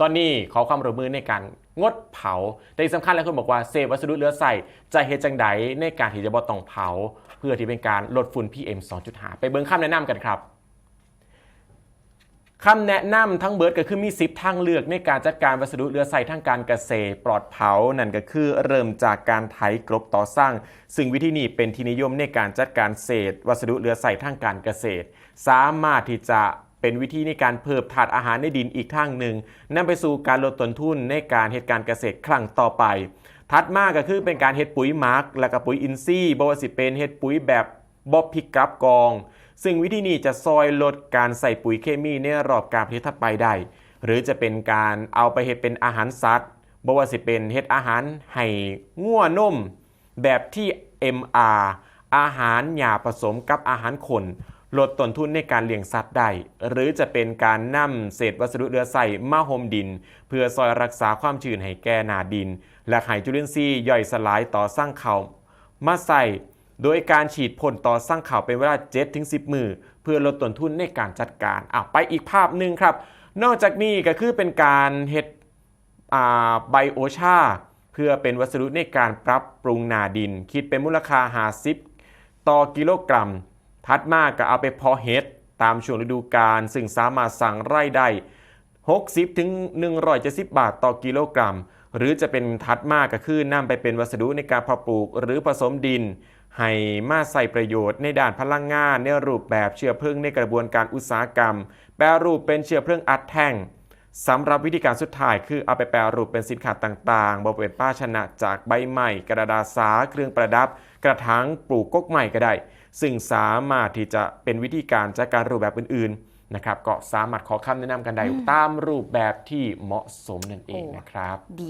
ตอนนี้ขอความร่วมมือในการงดเผา แต่ที่สำคัญหลายคนบอกว่าเซฟวัสดุเหลือใส่จะเฮจังใดในการที่จะบ่ต้องเผา เพื่อที่เป็นการลดฝุ่น PM 2.5 ไปเบิ่งคำแนะนำกันครับคำแนะนำทั้งเบิร์ดก็คือมีสิบทางเลือกในการจัดการวัสดุเหลือใช้ทางการเกษตร ปลอดเผา นั่นก็คือเริ่มจากการไถกลบต่อสร้าง ซึ่งวิธีนี้เป็นที่นิยมในการจัดการเศษ วัสดุเหลือใช้ทางการเกษตร สามารถที่จะ เป็นวิธีในการเพิ่มถาดอาหารในดินอีกทางหนึ่งนำไปสู่การลดต้นทุนในการเหตุการเกษตรครั้งต่อไป ถัดมาก็คือเป็นการเฮ็ดปุ๋ยหมักและก็ปุ๋ยอินทรีย์บ่ว่าสิเป็นเฮ็ดปุ๋ยแบบบ่พลิกกลับกอง ซึ่งวิธีนี้จะซอยลดการใส่ปุ๋ยเคมีในรอบการผลิตถัดไปได้ หรือจะเป็นการเอาไปเฮ็ดเป็นอาหารสัตว์บ่ว่าสิเป็นเฮ็ดอาหารให้งัวนมแบบที่ MR อาหารหยาผสมกับอาหารคน ลดต้นทุนในการเลี้ยงสัตว์ได้ หรือจะเป็นการนำเศษวัสดุเหลือใส่มาห่มดิน เพื่อซอยรักษาความชื้นให้แก่นาดิน และให้จุลินทรีย์ย่อยสลายต่อสร้างเขามาใส่โดยการฉีดพ่นต่อสร้างข่าวเป็นเวลา7-10 มือ เพื่อลดต้นทุนในการจัดการอะไปอีกภาพหนึ่งครับ นอกจากนี้ก็คือเป็นการเฮ็ดไบโอชา เพื่อเป็นวัสดุในการปรับปรุงนาดิน คิดเป็นมูลค่า50 ต่อกิโลกรัม ถัดมาก็เอาไปเพาะเห็ดตามช่วงฤดูกาลซึ่งสามารถสั่งไร่ได้ 60ถึง170 บาทต่อกิโลกรัม หรือจะเป็นทัดมากก็คือนำไปเป็นวัสดุในการเพาะปลูก หรือผสมดิน ให้มาใส่ประโยชน์ในด้านพลังงานในรูปแบบเชื้อเพลิงในกระบวนการอุตสาหกรรม แปรรูปเป็นเชื้อเพลิงอัดแท่ง สำหรับวิธีการสุดท้ายคือเอาไปแปรรูปเป็นสินค้าต่างๆบริเวณป้าชนะจากใบไม้กระดาษสาเครื่องประดับ กระถางปลูกกกใหม่ก็ได้ ซึ่งสามารถที่จะเป็นวิธีการจัดการรูปแบบอื่นๆนะครับก็สามารถขอคำแนะนำกันได้ตามรูปแบบที่เหมาะสมนั่นเองนะครับดี